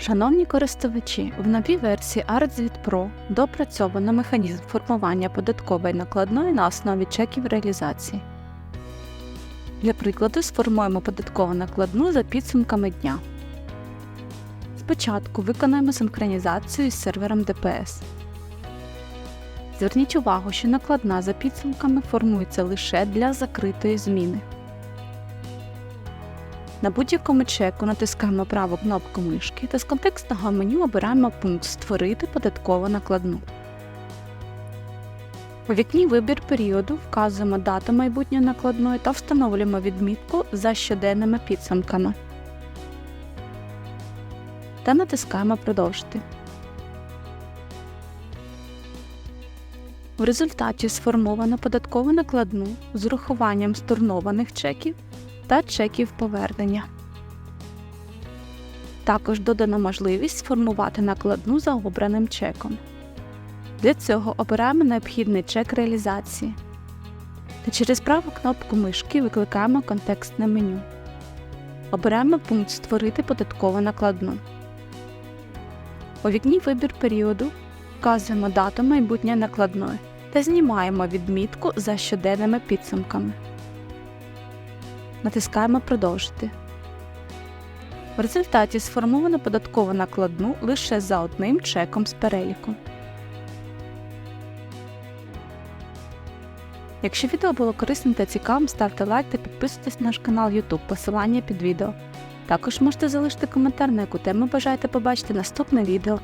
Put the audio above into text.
Шановні користувачі, в новій версії ArtZvit Pro допрацьовано механізм формування податкової накладної на основі чеків реалізації. Для прикладу сформуємо податкову накладну за підсумками дня. Спочатку виконаємо синхронізацію з сервером ДПС. Зверніть увагу, що накладна за підсумками формується лише для закритої зміни. На будь-якому чеку натискаємо праву кнопку мишки та з контекстного меню обираємо пункт Створити податкову накладну. У вікні Вибір періоду вказуємо дату майбутньої накладної та встановлюємо відмітку за щоденними підсумками. Та натискаємо Продовжити. В результаті сформовано податкову накладну з урахуванням stornованих чеків та чеків повернення. Також додано можливість сформувати накладну за обраним чеком. Для цього обираємо необхідний чек реалізації та через праву кнопку мишки викликаємо контекстне меню. Обираємо пункт Створити податкову накладну. У вікні Вибір періоду вказуємо дату майбутньої накладної та знімаємо відмітку за щоденними підсумками. Натискаємо Продовжити. В результаті сформовано податкову накладну лише за одним чеком з переліку. Якщо відео було корисним та цікавим, ставте лайк та підписуйтесь на наш канал YouTube, посилання під відео. Також можете залишити коментар, на яку тему бажаєте побачити наступне відео.